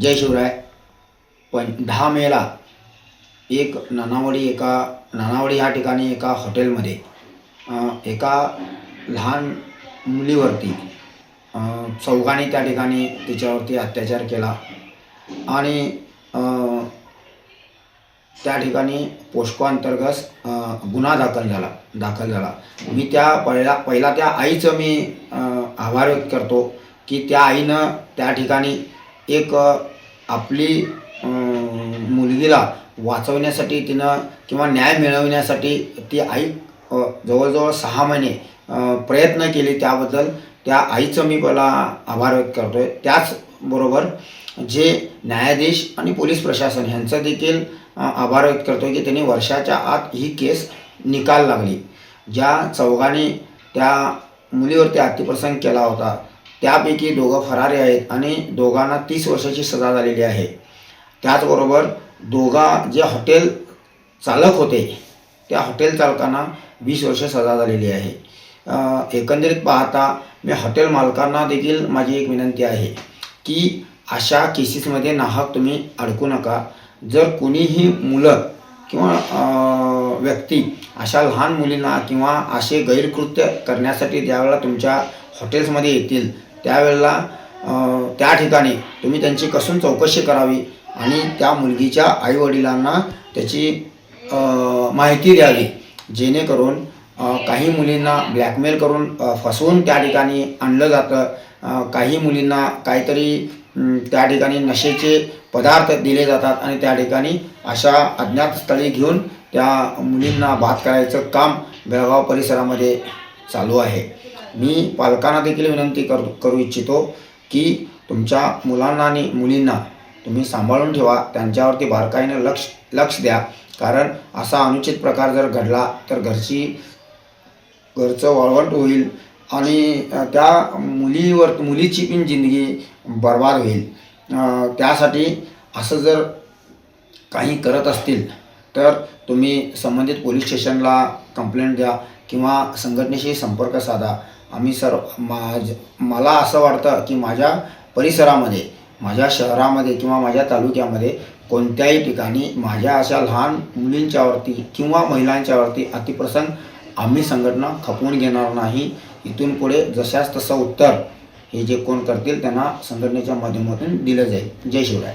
जय शिवराय. पण दहा मेला एक नानावडी एका नानावडी या ठिकाणी एका हॉटेलमध्ये एका लहान मुलीवरती अ, चौघांनी त्या ठिकाणी तिच्यावरती अत्याचार केला. आणि त्या ठिकाणी पोस्को अंतर्गत गुन्हा दाखल झाला दाखल झाला. मी त्या पहिला पहिला त्या आईचं मी आभार व्यक्त करतो की त्या आईनं त्या ठिकाणी एक आपली मुलगीला वाचवण्यासाठी तिनं किंवा न्याय मिळवण्यासाठी ती आई जवळजवळ सहा महिने प्रयत्न केले त्याबद्दल. त्या आईचं मी मला आभार व्यक्त करतो आहे त्याचबरोबर जे न्यायाधीश आणि पोलीस प्रशासन ह्यांचं देखील आभार व्यक्त करतो की त्यांनी वर्षाच्या आत ही केस निकाल लागली. ज्या चौघांनी त्या मुलीवरती अतिप्रसंग केला होता त्यापैकी दोघं फरारी आहेत आणि दोघांना तीस वर्षाची सजा झालेली आहे. त्याचबरोबर दोघा जे हॉटेल चालक होते त्या हॉटेल चालकांना वीस वर्ष सजा झालेली आहे. एकंदरीत पाहता मी हॉटेल मालकांना देखील माझी एक विनंती आहे की अशा केसेसमध्ये नाहक तुम्ही अडकू नका. जर कुणीही मुलं किंवा व्यक्ती अशा लहान मुलींना किंवा असे गैरकृत्य करण्यासाठी ज्यावेळेला तुमच्या हॉटेल्समध्ये येतील त्यावेळेला त्या ठिकाणी तुम्ही त्यांची कसून चौकशी करावी आणि त्या मुलगीच्या आईवडिलांना त्याची माहिती द्यावी. जेणेकरून काही मुलींना ब्लॅकमेल करून फसवून त्या ठिकाणी आणलं जातं. काही मुलींना काहीतरी त्या ठिकाणी नशेचे पदार्थ दिले जातात आणि त्या ठिकाणी अशा अज्ञात स्थळी घेऊन त्या मुलींना बात करायचं काम बेळगाव परिसरामध्ये चालू आहे. मी पालकांना देखील विनंती कर करू इच्छितो की तुमच्या मुलांना आणि मुलींना तुम्ही सांभाळून ठेवा. त्यांच्यावरती बारकाईनं लक्ष लक्ष द्या. कारण असा अनुचित प्रकार जर घडला तर घरची घरचं वाळवंट होईल आणि त्या मुलीवर मुलीची पण जिंदगी बर्बाद होईल. त्यासाठी असं जर काही करत असतील तर तुम्ही संबंधित पोलीस स्टेशनला कंप्लेंट द्या. किंवा संघटनेशी संपर्क साधा. आम्ही सर्व माझ मला असं वाटतं की माझ्या परिसरामध्ये माझ्या शहरामध्ये किंवा माझ्या तालुक्यामध्ये कोणत्याही ठिकाणी माझ्या अशा लहान मुलींच्यावरती किंवा महिलांच्यावरती अतिप्रसंग आम्ही संघटना खपवून घेणार नाही. इथून पुढे जशास तसं उत्तर हे जे कोण करतील त्यांना संघटनेच्या माध्यमातून दिलं जाईल. जय शिवराय.